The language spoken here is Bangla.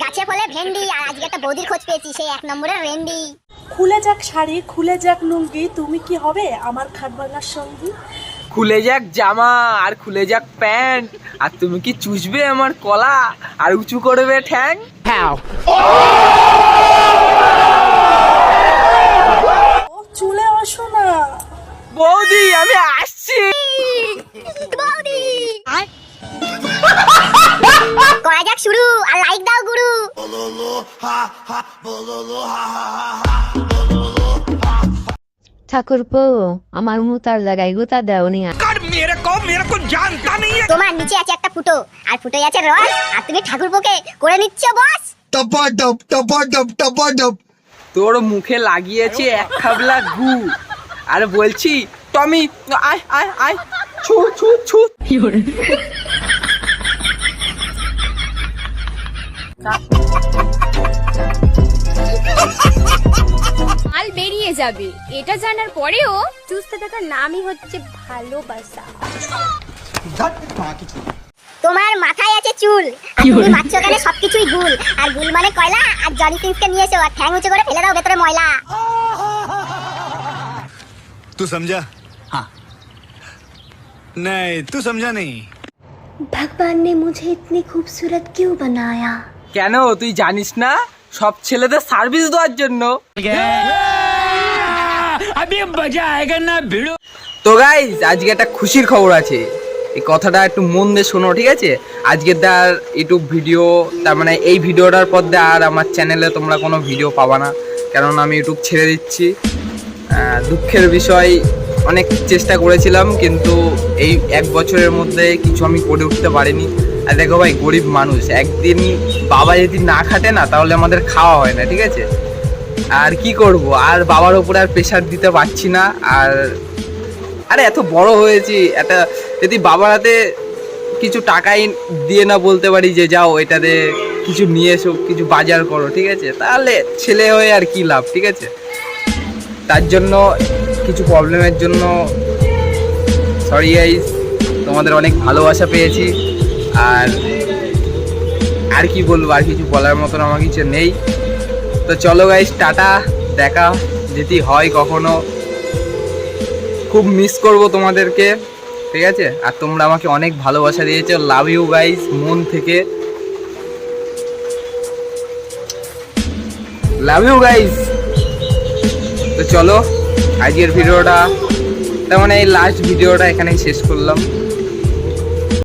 গাছে ফলে ভেন্ডি আর আজকে একটা বৌদির খোঁজ পেয়েছি সেই এক নম্বরের রেন্ডি খুলে যাক শাড়ি খুলে যাক লুঙ্গি তুমি কি হবে আমার খাট ভাঙার সঙ্গী? খুলে যাক জামা আর খুলে যাক প্যান্ট আর তুমি কি চুষবে আমার কলা আর উঁচু করবে ঠ্যাং? ও চলে আসো না। বৌদি আমি আসছি। বৌদি। করা যাক শুরু আর লাইক দাও। ঠাকুরপো আমার মুতার লাগাই গুতা নি তোমার নিচে আছে একটা ফুটো আর আছে রস আর তুমি করে নিচ্ছ বস। টপা টপা টপা তোর মুখে লাগিয়েছে এক খাবলা গু আর বলছি টমি আয় আয় আয়। ছু ছু ছু। মাল বেরিয়ে যাবে এটা জানার পরেও চুষতে থাকার নামই হচ্ছে ভালোবাসা তোমার মাথায় আছে চুল আর তুমি মারছো কেন সবকিছুই গুল আর গুল মানে কয়লা আর জনি সিংসকে নিয়ে এসো আর ঠ্যাং উঁচু করে ফেলে দাও ভেতরে ময়লা तू समझा हाँ नहीं तू समझा नहीं ভগবান ने मुझे इतनी खूबसूरत क्यों बनाया কেন তুই জানিস না? সব ছেলেদের সার্ভিস দেওয়ার জন্য। তো গাইজ আজকে একটা খুশির খবর আছে। এই কথাটা একটু মন দিয়ে শোনো, ঠিক আছে? আজকে তার ইউটিউব ভিডিও তার মানে এই ভিডিওটার পর দিয়ে আর আমার চ্যানেলে তোমরা কোনো ভিডিও পাবা না। কারণ আমি ইউটিউব ছেড়ে দিচ্ছি। দুঃখের বিষয়, অনেক চেষ্টা করেছিলাম, কিন্তু এই এক বছরের মধ্যে কিছু আমি করে উঠতে পারিনি। আর দেখো ভাই, গরিব মানুষ, একদিন বাবা যদি না খাটে না, তাহলে আমাদের খাওয়া হয় না, ঠিক আছে? আর কি করব? আর বাবার উপরে আর প্রেশার দিতে পারছি না, আর আরে এত বড় হয়েছি, একটা যদি বাবার হাতে কিছু টাকাই দিয়ে না বলতে পারি যে, যাও, এটাতে কিছু নিয়ে এসো, কিছু বাজার করো ঠিক আছে? তাহলে ছেলে হয়ে আর কি লাভ, ঠিক আছে? তার জন্য কিছু প্রবলেমের জন্য সরি গাইস তোমাদের অনেক ভালোবাসা পেয়েছি, আর আর কি বলব, আর কিছু বলার মতন আমার কিছু নেই। তো চলো গাইস টাটা, দেখা যদি হয় কখনো। খুব মিস করব তোমাদেরকে, ঠিক আছে? আর তোমরা আমাকে অনেক ভালোবাসা দিয়েছ লাভ ইউ গাইস মন থেকে। লাভ ইউ গাইস তো চলো, আজকের ভিডিওটা, তার মানে এই লাস্ট ভিডিওটা এখানেই শেষ করলাম।